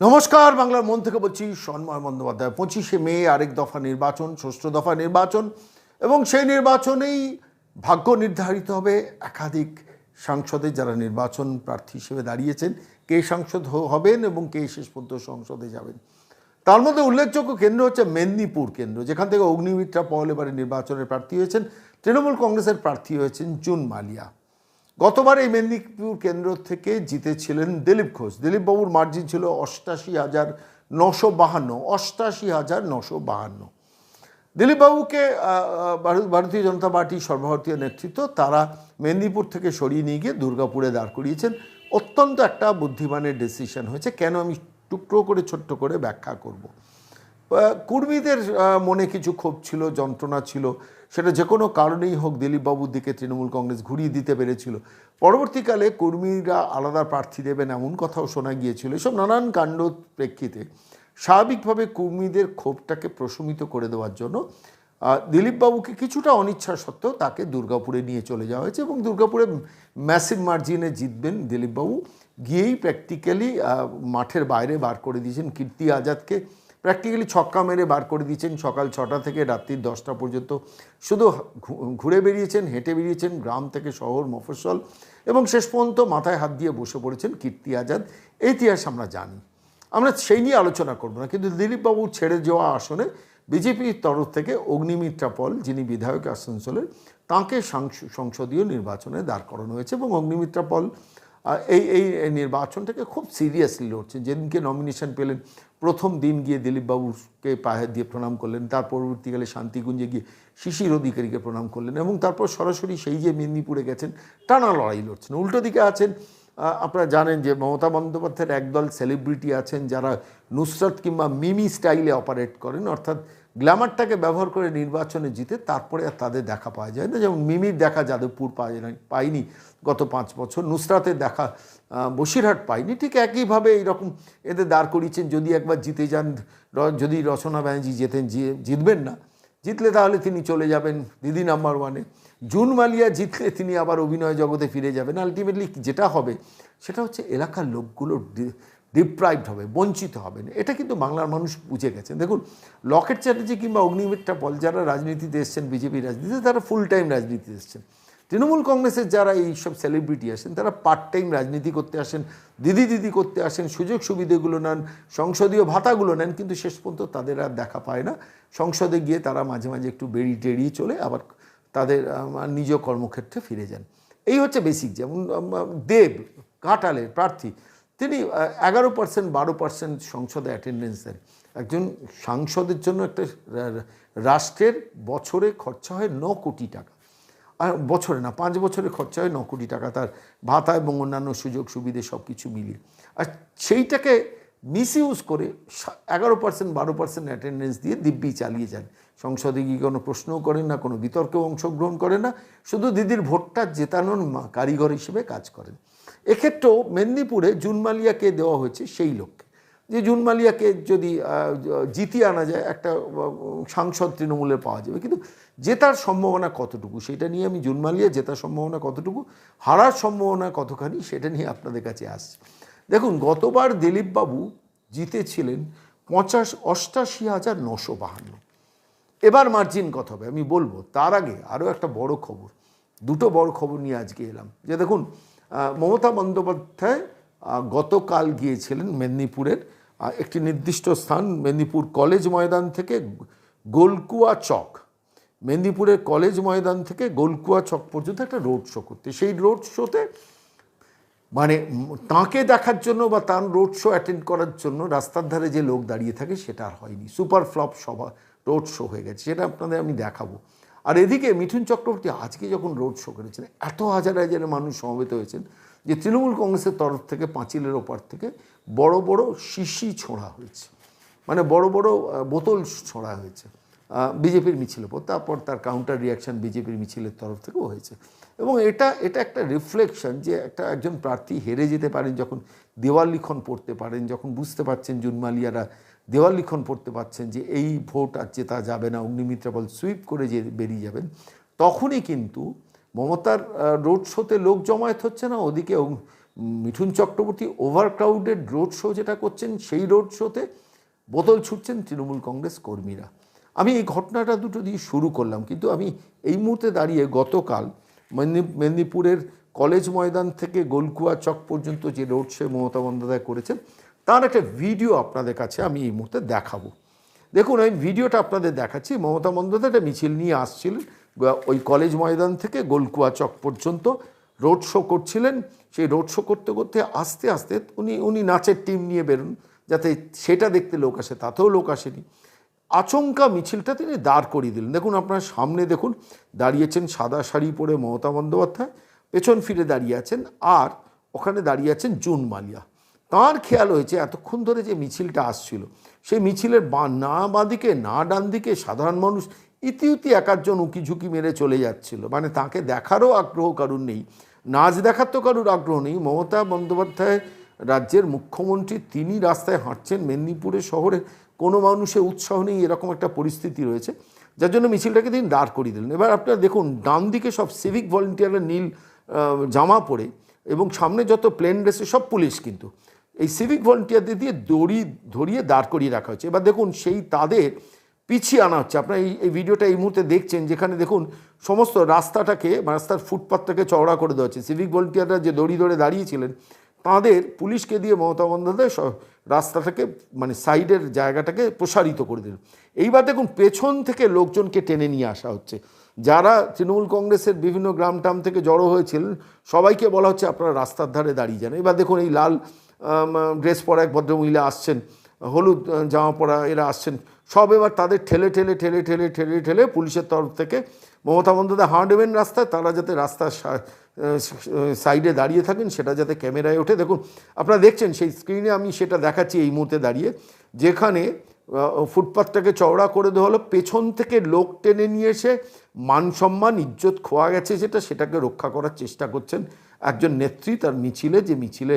নমস্কার, বাংলার মন থেকে বলছি সন্ময় বন্দ্যোপাধ্যায়। পঁচিশে মে, আরেক দফা নির্বাচন, ষষ্ঠ দফা নির্বাচন, এবং সেই নির্বাচনেই ভাগ্য নির্ধারিত হবে। একাধিক সাংসদে যারা নির্বাচন প্রার্থী হিসেবে দাঁড়িয়েছেন, কে সাংসদ হবেন এবং কে শেষ পর্যন্ত সংসদে যাবেন। তার মধ্যে উল্লেখযোগ্য কেন্দ্র হচ্ছে মেদিনীপুর কেন্দ্র, যেখান থেকে অগ্নিমিত্রা পল এবারে নির্বাচনের প্রার্থী হয়েছেন। তৃণমূল কংগ্রেসের প্রার্থী হয়েছেন জুন মালিয়া গতবার এই মেদিনীপুর কেন্দ্র থেকে জিতেছিলেন দিলীপ ঘোষ। দিলীপ বাবুর মার্জিন ছিল অষ্টাশি হাজার নশো বাহান্ন, অষ্টাশি হাজার নশো বাহান্ন। দিলীপবাবুকে ভারতীয় জনতা পার্টির সর্বভারতীয় নেতৃত্ব, তারা মেদিনীপুর থেকে সরিয়ে নিয়ে গিয়ে দুর্গাপুরে দাঁড় করিয়েছেন। অত্যন্ত একটা বুদ্ধিমানের ডিসিশন হয়েছে। কেন আমি টুকরো করে, ছোট্ট করে ব্যাখ্যা করব? কর্মীদের মনে কিছু ক্ষোভ ছিল, যন্ত্রণা ছিল। সেটা যে কোনো কারণেই হোক দিলীপবাবুর দিকে তৃণমূল কংগ্রেস ঘুরিয়ে দিতে পেরেছিল। পরবর্তীকালে কর্মীরা আলাদা প্রার্থী দেবেন এমন কথাও শোনা গিয়েছিল। এসব নানান কাণ্ড প্রেক্ষিতে স্বাভাবিকভাবে কর্মীদের ক্ষোভটাকে প্রশমিত করে দেওয়ার জন্য দিলীপবাবুকে কিছুটা অনিচ্ছা সত্ত্বেও তাকে দুর্গাপুরে নিয়ে চলে যাওয়া হয়েছে এবং দুর্গাপুরে ম্যাসিভ মার্জিনে জিতবেন দিলীপবাবু। গিয়েই প্র্যাকটিক্যালি মাঠের বাইরে বার করে দিয়েছেন কীর্তি আজাদকে। প্র্যাকটিক্যালি ছক্কা মেরে বার করে দিয়েছেন সকাল ছটা থেকে রাত্রির দশটা পর্যন্ত। শুধু ঘুরে বেরিয়েছেন, হেঁটে বেরিয়েছেন গ্রাম থেকে শহর, মফস্বল এবং শেষ পর্যন্ত মাথায় হাত দিয়ে বসে পড়েছেন কীর্তি আজাদ। ইতিহাস আমরা জানি। আমরা সেই নিয়ে আলোচনা করব না, কিন্তু দিলীপবাবু ছেড়ে যাওয়া আসনে বিজেপির তরফ থেকে অগ্নিমিত্রা পল, যিনি বিধায়ক আসানসোলের, তাঁকে সাংস- সংসদীয় নির্বাচনে দাঁড় করানো হয়েছে এবং অগ্নিমিত্রা পল এই এই নির্বাচনটাকে খুব সিরিয়াসলি লড়ছেন যেদিনকে নমিনেশন পেলেন, প্রথম দিন গিয়ে দিলীপবাবুকে পায়ে দিয়ে প্রণাম করলেন, তার পরবর্তীকালে শান্তিগুঞ্জে গিয়ে শিশির অধিকারীকে প্রণাম করলেন এবং তারপর সরাসরি সেই যে মেদিনীপুরে গেছেন, টানা লড়াই লড়ছেন। উল্টো দিকে আছেন আপনারা জানেন যে মমতা বন্দ্যোপাধ্যায়ের একদল সেলিব্রিটি আছেন যারা নুসরত কিংবা মিমি স্টাইলে অপারেট করেন, অর্থাৎ গ্ল্যামারটাকে ব্যবহার করে নির্বাচনে জিতে তারপরে আর তাদের দেখা পাওয়া যায় না। যেমন মিমির দেখা যাদবপুর পাওয়া না, পাইনি গত পাঁচ বছর, নুসরাতের দেখা বসিরহাট পাইনি। ঠিক একইভাবে এইরকম এদের দাঁড় করিয়েছেন, যদি একবার জিতে যান যদি রচনা ব্যানার্জি জেতেন জিতবেন না। জিতলে তাহলে তিনি চলে যাবেন দিদি নাম্বার ওয়ানে। জুন মালিয়া জিতলে তিনি আবার অভিনয় জগতে ফিরে যাবেন। আলটিমেটলি যেটা হবে, সেটা হচ্ছে এলাকার লোকগুলো ডিপ্রাইভড হবে, বঞ্চিত হবেন। এটা কিন্তু বাংলার মানুষ বুঝে গেছেন দেখুন লকেট চ্যাটার্জি কিংবা অগ্নিমিত্রা পল যারা রাজনীতিতে এসছেন, বিজেপি রাজনীতিতে, তারা ফুল টাইম রাজনীতিতে এসছেন। তৃণমূল কংগ্রেসের যারা এই সব সেলিব্রিটি আসেন, তারা পার্ট টাইম রাজনীতি করতে আসেন, দিদি দিদি করতে আসেন, সুযোগ সুবিধাগুলো নেন, সংসদীয় ভাতাগুলো নেন, কিন্তু শেষ পর্যন্ত তাদের আর দেখা পায় না। সংসদে গিয়ে তারা মাঝে মাঝে একটু বেরিয়ে টেরিয়ে চলে, আবার তাদের নিজ কর্মক্ষেত্রে ফিরে যান। এই হচ্ছে বেসিক যেমন দেব কাটালের প্রার্থী তিনি এগারো পার্সেন্ট বারো পার্সেন্ট সংসদে অ্যাটেন্ডেন্স দেন। একজন সাংসদের জন্য একটা রাষ্ট্রের বছরে খরচা হয় ন কোটি টাকা। আর বছরে না, পাঁচ বছরে খরচা হয় ন কোটি টাকা। তার ভাতা এবং অন্যান্য সুযোগ সুবিধে সব কিছু মিলিয়ে। আর সেইটাকে মিস ইউজ করে এগারো পার্সেন্ট বারো পার্সেন্ট অ্যাটেন্ডেন্স দিয়ে দিব্যি চালিয়ে যান। সংসদে গিয়ে কোনো প্রশ্নও করেন না, কোনো বিতর্কেও অংশগ্রহণ করেন না। শুধু দিদির ভোটটা জেতানোর কারিগর হিসেবে কাজ করেন। এক্ষেত্রেও মেদিনীপুরে জুনমালিয়াকে দেওয়া হয়েছে সেই লক্ষ্যে যে জুনমালিয়াকে যদি জিতিয়ে আনা যায়, একটা সাংসদ তৃণমূলে পাওয়া যাবে। কিন্তু জেতার সম্ভাবনা কতটুকু? সেটা নিয়ে আমি জুনমালিয়া জেতার সম্ভাবনা কতটুকু, হারার সম্ভাবনা কতখানি, সেটা নিয়ে আপনাদের কাছে আসছি। দেখুন, গতবার দিলীপবাবু জিতেছিলেন পঞ্চাশ অষ্টাশি হাজার নশো বাহান্ন। এবার মার্জিন কত হবে? আমি বলব, তার আগে আরও একটা বড় খবর, দুটো বড় খবর নিয়ে আজকে এলাম। যে দেখুন মমতা বন্দ্যোপাধ্যায় গতকাল গিয়েছিলেন মেদিনীপুরের একটি নির্দিষ্ট স্থান মেদিনীপুর কলেজ ময়দান থেকে গোলকুয়া চক। মেদিনীপুরের কলেজ ময়দান থেকে গোলকুয়া চক পর্যন্ত একটা রোড শো করতে। সেই রোড শোতে মানে তাঁকে দেখার জন্য বা তার রোড শো অ্যাটেন্ড করার জন্য রাস্তার ধারে যে লোক দাঁড়িয়ে থাকে সেটা আর হয়নি। সুপার ফ্লপ সভা, রোড শো হয়ে গেছে। সেটা আপনাদের আমি দেখাবো। আর এদিকে মিঠুন চক্রবর্তী আজকে যখন রোড শো করেছেন, এত হাজার হাজার মানুষ সমবেত হয়েছেন যে তৃণমূল কংগ্রেসের তরফ থেকে, পাঁচিলের ওপার থেকে বড় বড় শিশি ছোঁড়া হয়েছে। মানে বড় বড় বোতল ছোঁড়া হয়েছে। বিজেপির মিছিলের পর তারপর তার কাউন্টার রিয়াকশন বিজেপির মিছিলের তরফ থেকেও হয়েছে। এবং এটা এটা একটা রিফ্লেকশন যে একটা একজন প্রার্থী হেরে যেতে পারেন যখন দেওয়াল লিখন পড়তে পারেন, যখন বুঝতে পারছেন জুনমালিয়ারা দেওয়াল লিখন পড়তে পারছেন যে এই ভোট আর জেতা যাবে না, অগ্নিমিত্রা বল সুইপ করে যে বেরিয়ে যাবেন, তখনই কিন্তু মমতার রোড শোতে লোক জমায়েত হচ্ছে না, ওদিকে Mithun Chakraborty overcrowded road show যেটা করছেন, সেই রোড শোতে বোতল ছুটছেন তৃণমূল কংগ্রেস কর্মীরা। আমি এই ঘটনাটা দুটো দিয়ে শুরু করলাম, কিন্তু আমি এই মুহূর্তে দাঁড়িয়ে গতকাল মেদিনী- মেদিনীপুরের কলেজ ময়দান থেকে গোলকুয়া চক পর্যন্ত যে রোড শো মমতা বন্দ্যোপাধ্যায় করেছেন তার একটা ভিডিও আপনাদের কাছে আমি এই মুহূর্তে দেখাবো। দেখুন, আমি ভিডিওটা আপনাদের দেখাচ্ছি। মমতা বন্দ্যোপাধ্যায় একটা মিছিল নিয়ে আসছিলেন। ওই কলেজ ময়দান থেকে গোলকুয়া চক পর্যন্ত রোড শো করছিলেন। সেই রোড শো করতে করতে আস্তে আস্তে উনি উনি নাচের টিম নিয়ে বেরোন, যাতে সেটা দেখতে লোক আসে, তাতেও লোক আসেনি। আচমকা মিছিলটা তিনি দাঁড় করিয়ে দিলেন। দেখুন, আপনার সামনে দেখুন, দাঁড়িয়েছেন সাদা শাড়ি পরে মমতা বন্দ্যোপাধ্যায়, পেছন ফিরে দাঁড়িয়ে আছেন আর ওখানে দাঁড়িয়ে আছেন জুন মালিয়া। তাঁর খেয়াল হয়েছে এতক্ষণ ধরে যে মিছিলটা আসছিল। সেই মিছিলের বা, না বাঁদিকে, না ডান দিকে সাধারণ মানুষ ইতিউতি একাধজন উকি ঝুঁকি মেরে চলে যাচ্ছিল। মানে তাকে দেখারও আগ্রহ কারুর নেই। নাচ দেখার তো কারুর আগ্রহ নেই। মমতা বন্দ্যোপাধ্যায় রাজ্যের মুখ্যমন্ত্রী, তিনি রাস্তায় হাঁটছেন মেদিনীপুরের শহরে। কোনো মানুষের উৎসাহ নেই, এরকম একটা পরিস্থিতি রয়েছে। যার জন্য মিছিলটাকে তিনি দাঁড় করিয়ে দিলেন। এবার আপনারা দেখুন ডান দিকে সব সিভিক ভলেন্টিয়ারের নীল জামা পরে এবং সামনে যত প্লেন ড্রেসে সব পুলিশ কিন্তু। এই সিভিক ভলেন্টিয়ারদের দিয়ে দড়ি ধরিয়ে দাঁড় করিয়ে রাখা হচ্ছে। এবার দেখুন, সেই তাদের পিছিয়ে আনা হচ্ছে। আপনারা এই এই ভিডিওটা এই মুহূর্তে দেখছেন, যেখানে দেখুন সমস্ত রাস্তাটাকে রাস্তার ফুটপাথটাকে চওড়া করে দেওয়া হচ্ছে। সিভিক ভলেন্টিয়াররা যে দড়ি ধরে দাঁড়িয়েছিলেন, তাদের পুলিশকে দিয়ে মমতা বন্দ্যোপাধ্যায় রাস্তাটাকে মানে সাইডের জায়গাটাকে প্রসারিত করে দিল এইবার দেখুন, পেছন থেকে লোকজনকে টেনে নিয়ে আসা হচ্ছে। যারা তৃণমূল কংগ্রেসের বিভিন্ন গ্রাম টাম থেকে জড়ো হয়েছিলেন সবাইকে বলা হচ্ছে আপনারা রাস্তার ধারে দাঁড়িয়ে যান। এবার দেখুন এই লাল ড্রেস পরা এক ভদ্রমহিলা আসছেন, হলুদ জামা পরা এরা আসছেন, সব এবার তাদের ঠেলে ঠেলে ঠেলে ঠেলে ঠেলে ঠেলে পুলিশের তরফ থেকে মমতা বন্দ্যোপাধ্যায় হাঁটবেন রাস্তায়, তারা যাতে রাস্তার সাইডে দাঁড়িয়ে থাকেন, সেটা যাতে ক্যামেরায় ওঠে। দেখুন, আপনারা দেখছেন সেই স্ক্রিনে আমি সেটা দেখাচ্ছি এই মুহূর্তে দাঁড়িয়ে, যেখানে ফুটপাথটাকে চওড়া করে দেওয়া হলো। পেছন থেকে লোক টেনে নিয়ে এসে মান সম্মান, ইজ্জত খোয়া গেছে যেটা, সেটাকে রক্ষা করার চেষ্টা করছেন একজন নেত্রী, তার মিছিলে। যে মিছিলে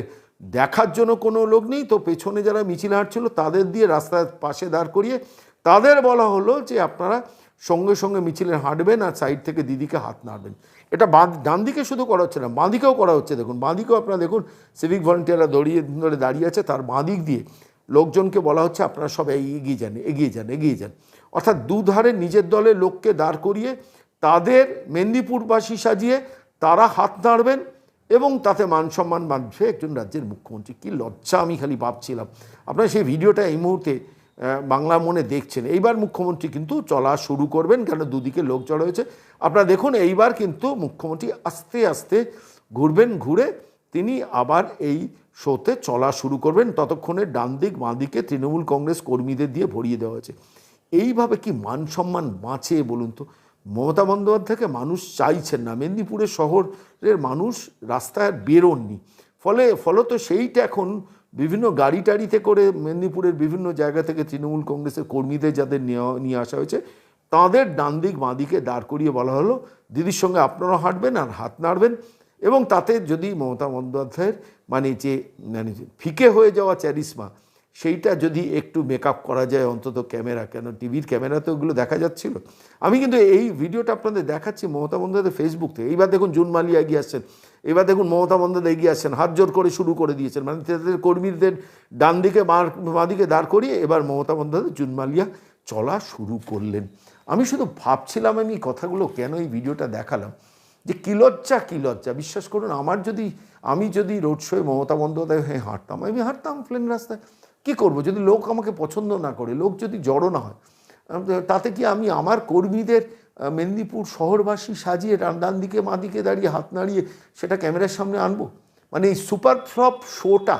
দেখার জন্য কোনো লোক নেই, তো পেছনে যারা মিছিল হাঁটছিল, তাদের দিয়ে রাস্তার পাশে দাঁড় করিয়ে তাদের বলা হলো যে আপনারা সঙ্গে সঙ্গে মিছিলে হাঁটবেন আর সাইড থেকে দিদিকে হাত নাড়বেন। এটা বাঁ, ডান দিকে শুধু করা হচ্ছে না, বাঁ দিকেও করা হচ্ছে। দেখুন, বাঁ দিকেও আপনারা দেখুন সিভিক ভলেন্টিয়াররা দড়িয়ে ধরে দাঁড়িয়ে আছে, তার বাঁ দিক দিয়ে লোকজনকে বলা হচ্ছে আপনারা সবাই এগিয়ে যান এগিয়ে যান এগিয়ে যান। অর্থাৎ দুধারে নিজের দলের লোককে দাঁড় করিয়ে তাদের মেদিনীপুরবাসী সাজিয়ে তারা হাত নাড়বেন এবং তাতে মান সম্মান বাঁধবে একজন রাজ্যের মুখ্যমন্ত্রী। কি লজ্জা, আমি খালি ভাবছিলাম। আপনারা সেই ভিডিওটা এই মুহূর্তে বাংলা মনে দেখছেন। এইবার মুখ্যমন্ত্রী কিন্তু চলা শুরু করবেন কেন দুদিকে লোক জড়ো হয়েছে। আপনারা দেখুন, এইবার কিন্তু মুখ্যমন্ত্রী আস্তে আস্তে ঘুরবেন, ঘুরে তিনি আবার এই শোতে চলা শুরু করবেন, ততক্ষণে ডান দিক বাঁ দিকে তৃণমূল কংগ্রেস কর্মীদের দিয়ে ভরিয়ে দেওয়া হয়েছে। এইভাবে কি মান সম্মান বাঁচে বলুন তো? মমতা বন্দ্যোপাধ্যায়কে মানুষ চাইছেন না। মেদিনীপুরের শহরের মানুষ রাস্তায় বেরোননি। ফলে, ফলত সেইটা এখন বিভিন্ন গাড়ি টাড়িতে করে মেদিনীপুরের বিভিন্ন জায়গা থেকে তৃণমূল কংগ্রেসের কর্মীদের যাদের নিয়ে আসা হয়েছে, তাদের ডান দিক বাঁ দিকে দাঁড় করিয়ে বলা হলো, দিদির সঙ্গে আপনারা হাঁটবেন আর হাত নাড়বেন। এবং তাতে যদি মমতা বন্দ্যোপাধ্যায়ের মানে যে মানে ফিকে হয়ে যাওয়া চ্যারিসমা সেইটা যদি একটু মেকআপ করা যায়, অন্তত ক্যামেরা, কেন টিভির ক্যামেরাতে ওগুলো দেখা যাচ্ছিল। আমি কিন্তু এই ভিডিওটা আপনাদের দেখাচ্ছি মমতা বন্দ্যোপাধ্যায় ফেসবুক থেকে এইবার দেখুন জুন মালিয়া এগিয়ে আসছেন। এবার দেখুন মমতা বন্দ্যোপাধ্যায় এগিয়ে আসছেন। হাত জোর করে শুরু করে দিয়েছেন। মানে তাদের কর্মীদের ডান দিকে বাঁ বাঁ দিকে দাঁড় করিয়ে এবার মমতা বন্দ্যোপাধ্যায় জুন মালিয়া চলা শুরু করলেন। আমি শুধু ভাবছিলাম আমি কথাগুলো কেন এই ভিডিওটা দেখালাম। যে কি লজ্জা কি লজ্জা? বিশ্বাস করুন, আমার যদি, আমি যদি রোড শোয়ে মমতা বন্দ্যোপাধ্যায় হয়ে হাঁটতাম, আমি হাঁটতাম প্লেন রাস্তায়। কী করব? যদি লোক আমাকে পছন্দ না করে, লোক যদি জড়ো না হয় তাতে কি আমি আমার কর্মীদের মেদিনীপুর শহরবাসী সাজিয়ে ডান দিকে মা দিকে দাঁড়িয়ে হাত নাড়িয়ে সেটা ক্যামেরার সামনে আনব? মানে এই সুপার ফ্লপ শোটা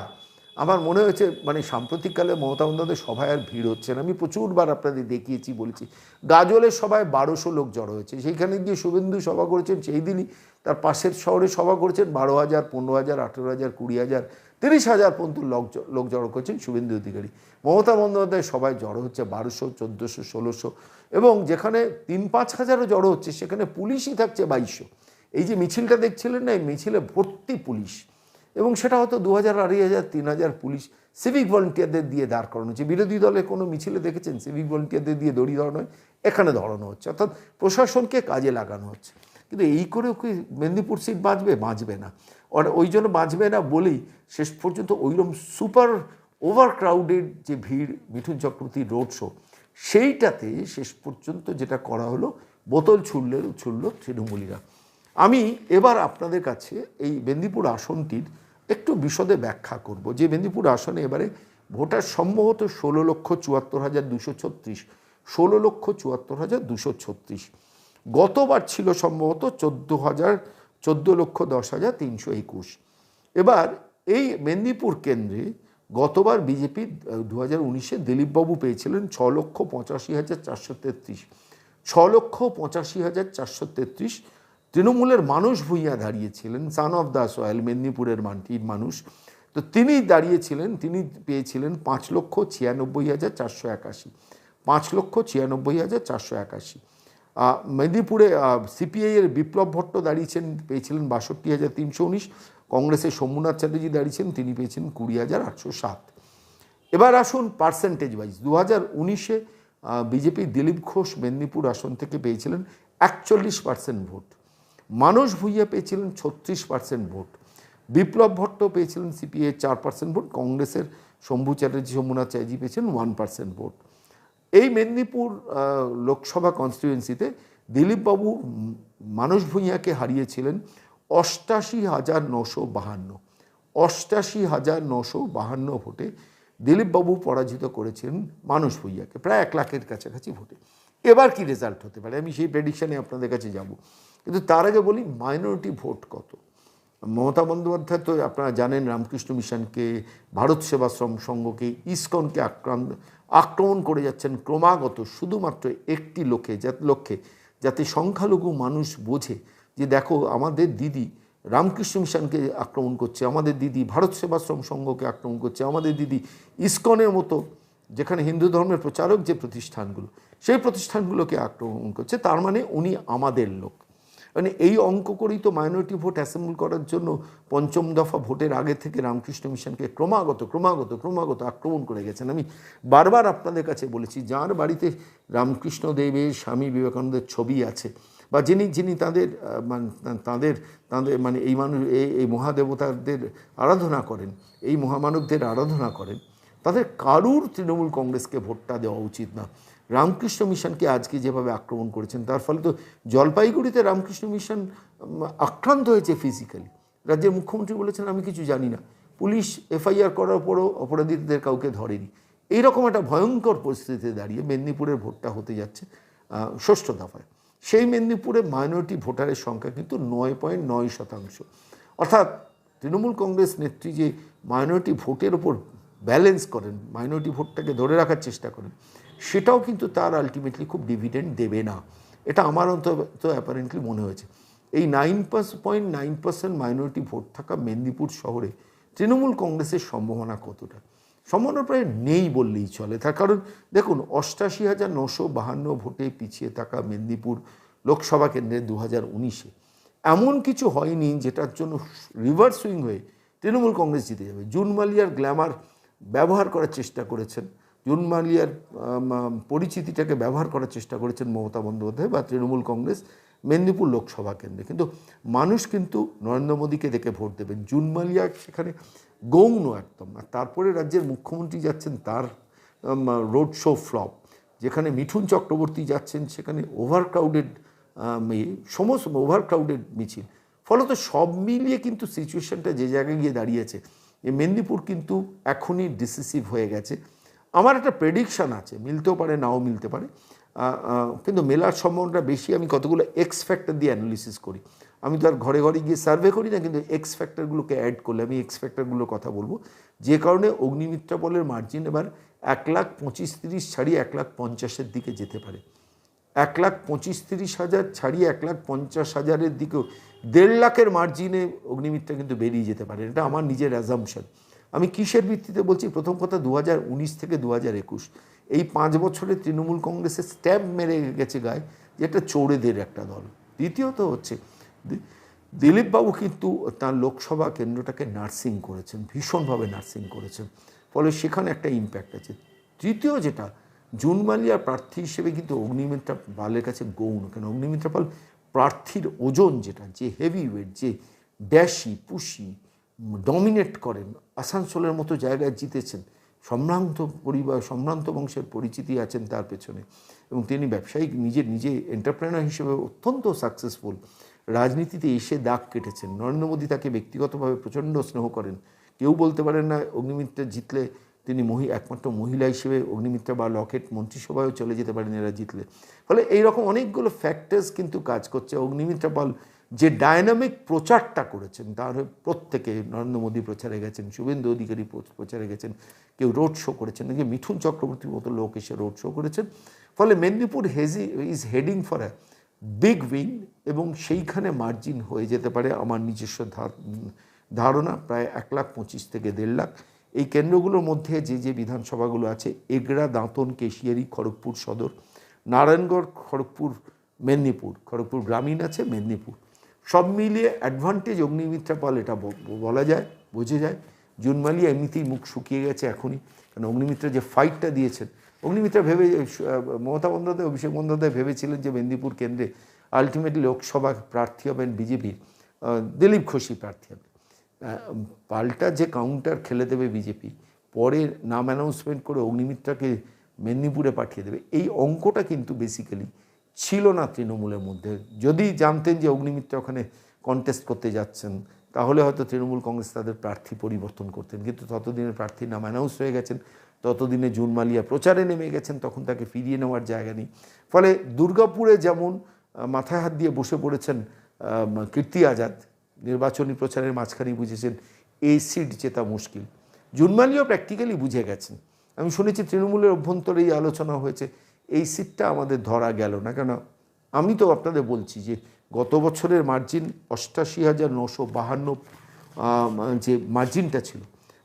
আমার মনে হয়েছে মানে সাম্প্রতিককালে মমতা বন্দ্যোপাধ্যায় সভায় আর ভিড় হচ্ছে না। আমি প্রচুরবার আপনাদের দেখিয়েছি, বলেছি। গাজলের সভায় বারোশো লোক জড়ো হয়েছে। সেইখানে গিয়ে শুভেন্দু সভা করেছেন সেই দিনই। তার পাশের শহরে সভা করেছেন বারো হাজার, পনেরো হাজার, আঠেরো হাজার, কুড়ি হাজার, তিরিশ হাজার পর্যন্ত লোক লোক জড়ো করছেন শুভেন্দু অধিকারী। মমতা বন্দ্যোপাধ্যায় সবাই জড়ো হচ্ছে বারোশো, চোদ্দোশো, ষোলোশো এবং যেখানে তিন পাঁচ হাজারও জড়ো হচ্ছে, সেখানে পুলিশই থাকছে বাইশশো। এই যে মিছিলটা দেখছিলেন না, এই মিছিলে ভর্তি পুলিশ। এবং সেটা হয়তো দু হাজার আড়াই হাজার, তিন হাজার পুলিশ সিভিক ভলেন্টিয়ারদের দিয়ে দাঁড় করানো হচ্ছে। বিরোধী দলে কোনো মিছিলে দেখেছেন? সিভিক ভলেন্টিয়ারদের দিয়ে দড়ি ধরানো হয়, এখানে ধরানো হচ্ছে। অর্থাৎ প্রশাসনকে কাজে লাগানো হচ্ছে। কিন্তু এই করেও কি মেদিনীপুর সিট বাঁচবে? বাঁচবে না। আর ওই জন্য বাঁচবে না বলেই শেষ পর্যন্ত ওইরকম সুপার ওভার ক্রাউডেড যে ভিড়, মিঠুন চক্রবর্তীর রোড শো সেইটাতে শেষ পর্যন্ত যেটা করা হলো, বোতল ছুড়লে, ছুড়ল তৃণমূলীরা। আমি এবার আপনাদের কাছে এই মেদিনীপুর আসনটির একটু বিশদে ব্যাখ্যা করব। যে মেদিনীপুর আসনে এবারে ভোটার সম্ভবত ষোলো লক্ষ চুয়াত্তর হাজার দুশো ছত্রিশ, ষোলো লক্ষ চুয়াত্তর হাজার দুশো ছত্রিশ। গতবার ছিল সম্ভবত চোদ্দ হাজার, চোদ্দ লক্ষ দশ হাজার তিনশো একুশ। এবার এই মেদিনীপুর কেন্দ্রে গতবার বিজেপি দু হাজার উনিশে দিলীপবাবু পেয়েছিলেন ছ লক্ষ পঁচাশি হাজার চারশো তেত্রিশ, ছ লক্ষ পঁচাশি হাজার চারশো তেত্রিশ তৃণমূলের মানুষ ভূঁইয়া দাঁড়িয়েছিলেন সান অফ দ্য সয়েল মেদিনীপুরের মানটির মানুষ। তো তিনি দাঁড়িয়েছিলেন, তিনি পেয়েছিলেন পাঁচ লক্ষ ছিয়ানব্বই হাজার চারশো একাশি। পাঁচ লক্ষ ছিয়ানব্বই হাজার চারশো একাশি। মেদিনীপুরে সিপিআই এর বিপ্লব ভট্ট দাঁড়িয়েছেন, পেয়েছিলেন বাষট্টি হাজার তিনশো উনিশ। কংগ্রেসের সোমনাথ চ্যাটার্জি দাঁড়িয়েছেন, তিনি পেয়েছেন কুড়ি হাজার আটশো সাত। এবার আসুন পার্সেন্টেজ ওয়াইজ দু হাজার উনিশে বিজেপি দিলীপ ঘোষ মেদিনীপুর আসন থেকে পেয়েছিলেন একচল্লিশ পার্সেন্ট ভোট। মানস ভূঁইয়া পেয়েছিলেন ছত্রিশ পার্সেন্ট ভোট। বিপ্লব ভট্ট পেয়েছিলেন সিপিএ চার পার্সেন্ট ভোট, কংগ্রেসের শম্ভু চ্যাটার্জি, সোমনাথ চ্যাটার্জি পেয়েছেন ওয়ান পার্সেন্ট ভোট। এই মেদিনীপুর লোকসভা কনস্টিটুয়েন্সিতে দিলীপবাবু মানস ভূঁইয়াকে হারিয়েছিলেন অষ্টাশি হাজার নশো বাহান্ন। অষ্টাশি হাজার নশো বাহান্ন ভোটে দিলীপবাবু পরাজিত করেছিলেন মানস ভূঁইয়াকে, প্রায় এক লাখের কাছাকাছি ভোটে। এবার কি রেজাল্ট হতে পারে? আমি সেই প্রেডিকশানে আপনাদের কাছে যাব। কিন্তু তার আগে বলি মাইনরিটি ভোট কত? মমতা বন্দ্যোপাধ্যায় তো আপনারা জানেন রামকৃষ্ণ মিশনকে, ভারত সেবাশ্রম সংঘকে, ইসকনকে আক্রান্ত আক্রমণ করে যাচ্ছেন ক্রমাগত শুধুমাত্র একটি লোকে লক্ষ্যে। যাতে সংখ্যালঘু মানুষ বোঝে যে দেখো আমাদের দিদি রামকৃষ্ণ মিশনকে আক্রমণ করছে, আমাদের দিদি ভারত সেবাশ্রম সংঘকে আক্রমণ করছে, আমাদের দিদি ইসকনের মতো যেখানে হিন্দু ধর্মের প্রচারক যে প্রতিষ্ঠানগুলো, সেই প্রতিষ্ঠানগুলোকে আক্রমণ করছে। তার মানে উনি আমাদের লোক। মানে এই অঙ্ক করেই তো মাইনরিটি ভোট অ্যাসেম্বল করার জন্য পঞ্চম দফা ভোটের আগে থেকে রামকৃষ্ণ মিশনকে ক্রমাগত ক্রমাগত ক্রমাগত আক্রমণ করে গেছেন। আমি বারবার আপনাদের কাছে বলেছি, যার বাড়িতে রামকৃষ্ণ দেবের স্বামী বিবেকানন্দের ছবি আছে বা যিনি যিনি তাদের মানে তাদের তাদের মানে এই মানুষ, এই এই মহাদেবতাদের আরাধনা করেন, এই মহামানবদের আরাধনা করেন, তাদের কারুর তৃণমূল কংগ্রেসকে ভোটটা দেওয়া উচিত না। রামকৃষ্ণ মিশনকে আজকে যেভাবে আক্রমণ করেছেন, তার ফলে তো জলপাইগুড়িতে রামকৃষ্ণ মিশন আক্রান্ত হয়েছে ফিজিক্যালি রাজ্যের মুখ্যমন্ত্রী বলেছেন, আমি কিছু জানি না। পুলিশ এফআইআর করার পরও অপরাধীদের কাউকে ধরেনি। এইরকম একটা ভয়ঙ্কর পরিস্থিতিতে দাঁড়িয়ে মেদিনীপুরের ভোটটা হতে যাচ্ছে ষষ্ঠ দফায়। সেই মেদিনীপুরে মাইনরিটি ভোটারের সংখ্যা কিন্তু নয় পয়েন্ট নয় শতাংশ। অর্থাৎ তৃণমূল কংগ্রেস নেত্রী যে মাইনরিটি ভোটের ওপর ব্যালেন্স করেন মাইনরিটি ভোটটাকে ধরে রাখার চেষ্টা করেন সেটাও কিন্তু তার আলটিমেটলি খুব ডিভিডেন্ড দেবে না। এটা আমার অন্তত অ্যাপারেন্টলি মনে হয়েছে। এই nine purse point nine percent minority vote থাকা মেদিনীপুর শহরে তৃণমূল কংগ্রেসের সম্ভাবনা কতটা? সম্ভাবনা প্রায় নেই বললেই চলে। তার কারণ দেখুন, অষ্টাশি হাজার নশো বাহান্ন ভোটে পিছিয়ে থাকা মেদিনীপুর লোকসভা কেন্দ্রে দু হাজার উনিশে। এমন কিছু হয়নি যেটার জন্য রিভার্স সুইং হয়ে তৃণমূল কংগ্রেস জিতে যাবে। জুন মালিয়ার গ্ল্যামার ব্যবহার করার চেষ্টা করেছেন। জুন মালিয়ার পরিচিতিটাকে ব্যবহার করার চেষ্টা করেছেন মমতা বন্দ্যোপাধ্যায় বা তৃণমূল কংগ্রেস, মেদিনীপুর লোকসভা কেন্দ্রে। কিন্তু মানুষ কিন্তু নরেন্দ্র মোদীকে দেখে ভোট দেবেন। জুন মালিয়া সেখানে গৌণ একদম। আর তারপরে রাজ্যের মুখ্যমন্ত্রী যাচ্ছেন তার রোড শো ফ্লপ, যেখানে মিঠুন চক্রবর্তী যাচ্ছেন, সেখানে ওভার ক্রাউডেড সমস্ত ওভার ক্রাউডেড মিছিল। ফলত সব মিলিয়ে কিন্তু সিচুয়েশনটা যে জায়গায় গিয়ে দাঁড়িয়েছে যে মেদিনীপুর কিন্তু এখনই ডিসিসিভ হয়ে গেছে। আমার একটা প্রেডিকশান আছে, মিলতেও পারে, নাও মিলতে পারে। কিন্তু মেলার সম্ভাবনাটা বেশি, আমি কতগুলো এক্স ফ্যাক্টর দিয়ে অ্যানালিসিস করি। আমি তো আর ঘরে ঘরে গিয়ে সার্ভে করি না, কিন্তু এক্স ফ্যাক্টরগুলোকে অ্যাড করলে, আমি এক্স ফ্যাক্টরগুলোর কথা বলব। যে কারণে অগ্নিমিত্রা বলের মার্জিন এবার এক লাখ পঁচিশ তিরিশ ছাড়িয়ে এক লাখ পঞ্চাশের দিকে যেতে পারে। এক লাখ পঁচিশ তিরিশ হাজার ছাড়িয়ে এক লাখ পঞ্চাশ হাজারের দিকেও দেড় লাখের মার্জিনে অগ্নিমিত্রা কিন্তু বেরিয়ে যেতে পারে। এটা আমার নিজের অ্যাজামশন আমি কিসের ভিত্তিতে বলছি? প্রথম কথা দু হাজার উনিশ থেকে দু হাজার একুশ। এই পাঁচ বছরে তৃণমূল কংগ্রেসের স্ট্যাম্প মেরে গেছে গায়ে যে একটা চোরেদের একটা দল। দ্বিতীয়ত হচ্ছে দিলীপবাবু কিন্তু তার লোকসভা কেন্দ্রটাকে নার্সিং করেছেন, ভীষণভাবে নার্সিং করেছেন। ফলে সেখানে একটা ইম্প্যাক্ট আছে। তৃতীয় যেটা জুন মালিয়ার প্রার্থী হিসেবে কিন্তু অগ্নিমিত্রা পালের কাছে গৌণ। কেন? অগ্নিমিত্রা পাল প্রার্থীর ওজন যেটা, যে হেভি ওয়েট যে ড্যাশি পুশি ডমিনেট করেন। আসানসোলের মতো জায়গায় জিতেছেন। সম্ভ্রান্ত পরিবার, সম্ভ্রান্ত বংশের পরিচিতি আছেন তার পেছনে। এবং তিনি ব্যবসায়িক নিজে নিজে এন্টারপ্রেনার হিসেবে অত্যন্ত সাকসেসফুল রাজনীতিতে এসে দাগ কেটেছেন। নরেন্দ্র মোদী তাকে ব্যক্তিগতভাবে প্রচণ্ড স্নেহ করেন। কেউ বলতে পারেন না, অগ্নিমিত্রা জিতলে তিনি মহি, একমাত্র মহিলা হিসেবে অগ্নিমিত্রা বা লকেট মন্ত্রিসভায়ও চলে যেতে পারেন এরা জিতলে। ফলে এইরকম অনেকগুলো ফ্যাক্টার্স কিন্তু কাজ করছে। অগ্নিমিত্রা পাল যে ডায়নামিক প্রচারটা করেছেন, তার প্রত্যেকে নরেন্দ্র মোদী প্রচারে গেছেন, শুভেন্দু অধিকারী প্রচারে গেছেন, কেউ রোড শো করেছেন, নাকি মিঠুন চক্রবর্তীর মতো লোক এসে রোড শো করেছেন। ফলে Medinipur hazy is heading for a big win এবং সেইখানে মার্জিন হয়ে যেতে পারে আমার নিজস্ব ধারণা, প্রায় এক লাখ পঁচিশ থেকে দেড় লাখ। এই কেন্দ্রগুলোর মধ্যে যে যে বিধানসভাগুলো আছে, এগড়া, দাঁতন, কেশিয়ারি, খড়গপুর সদর, নারায়ণগড়, খড়গপুর, মেদিনীপুর, খড়গপুর গ্রামীণ আছে, মেদিনীপুর। সব মিলিয়ে অ্যাডভান্টেজ অগ্নিমিত্রা পাল এটা বলা যায় বোঝা যায়। জুনমালিয়া এমনিতেই মুখ শুকিয়ে গেছে এখনই। কারণ অগ্নিমিত্রা যে ফাইটটা দিয়েছেন অগ্নিমিত্রা ভেবে মমতা বন্দ্যোপাধ্যায় অভিষেক বন্দ্যোপাধ্যায় ভেবেছিলেন যে মেদিনীপুর কেন্দ্রে আলটিমেটলি লোকসভা প্রার্থী হবেন বিজেপির দিলীপ ঘোষই প্রার্থী আহ, পাল্টা যে কাউন্টার খেলে দেবে বিজেপি পরে নাম অ্যানাউন্সমেন্ট করে অগ্নিমিত্রাকে মেদিনীপুরে পাঠিয়ে দেবে এই অঙ্কটা কিন্তু বেসিক্যালি ছিল না তৃণমূলের মধ্যে। যদি জানতেন যে অগ্নিমিত্রা ওখানে কন্টেস্ট করতে যাচ্ছেন, তাহলে হয়তো তৃণমূল কংগ্রেস তাদের প্রার্থী পরিবর্তন করতেন। কিন্তু ততদিনে প্রার্থীর নাম অ্যানাউন্স হয়ে গেছেন। ততদিনে জুন মালিয়া প্রচারে নেমে গেছেন, তখন তাকে ফিরিয়ে নেওয়ার জায়গা নেই। ফলে দুর্গাপুরে যেমন মাথায় হাত দিয়ে বসে পড়েছেন কীর্তি আজাদ, নির্বাচনী প্রচারের মাঝখানেই বুঝেছেন এই সিট মুশকিল। জুনমালিও প্র্যাকটিক্যালি বুঝে গেছেন। আমি শুনেছি তৃণমূলের অভ্যন্তরে এই আলোচনা হয়েছে। এই সিটটা আমাদের ধরা গেল না। কেন? আমি তো আপনাদের বলছি যে গত বছরের মার্জিন অষ্টাশি হাজার নশো বাহান্ন যে মার্জিনটা ছিল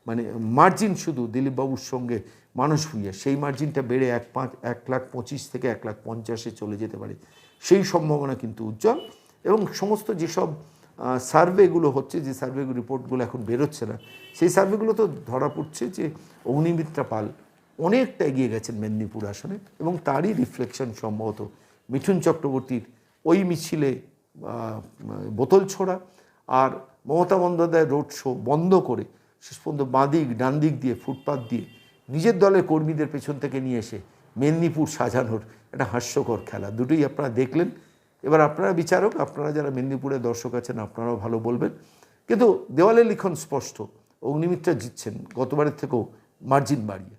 মানে মার্জিন শুধু দিলীপবাবুর সঙ্গে মানুষ ভুইয়া, সেই মার্জিনটা বেড়ে এক পাঁচ, এক লাখ পঁচিশ থেকে এক লাখ পঞ্চাশে চলে যেতে পারে। সেই সম্ভাবনা কিন্তু উজ্জ্বল এবং সমস্ত যেসব সার্ভেগুলো হচ্ছে, যে সার্ভে রিপোর্টগুলো এখন বেরোচ্ছে না, সেই সার্ভেগুলো তো ধরা পড়ছে যে অগ্নিমিত্রা পাল অনেকটা এগিয়ে গেছেন মেদিনীপুর আসনে এবং তারই রিফ্লেকশন সম্ভবত মিঠুন চক্রবর্তীর ওই মিছিলে বোতল ছোড়া আর মমতা বন্দ্যোপাধ্যায় রোড শো বন্ধ করে শেষ পর্যন্ত বাঁদিক ডান দিক দিয়ে ফুটপাত দিয়ে নিজের দলের কর্মীদের পেছন থেকে নিয়ে এসে মেদিনীপুর সাজানোর একটা হাস্যকর খেলা। দুটোই আপনারা দেখলেন। এবার আপনারা বিচারক, আপনারা যারা মেদিনীপুরের দর্শক আছেন, আপনারাও ভালো বলবেন। কিন্তু দেওয়ালে লিখন স্পষ্ট। অগ্নিমিত্রা জিতছেন। গতবারের থেকেও মার্জিন বাড়িয়ে।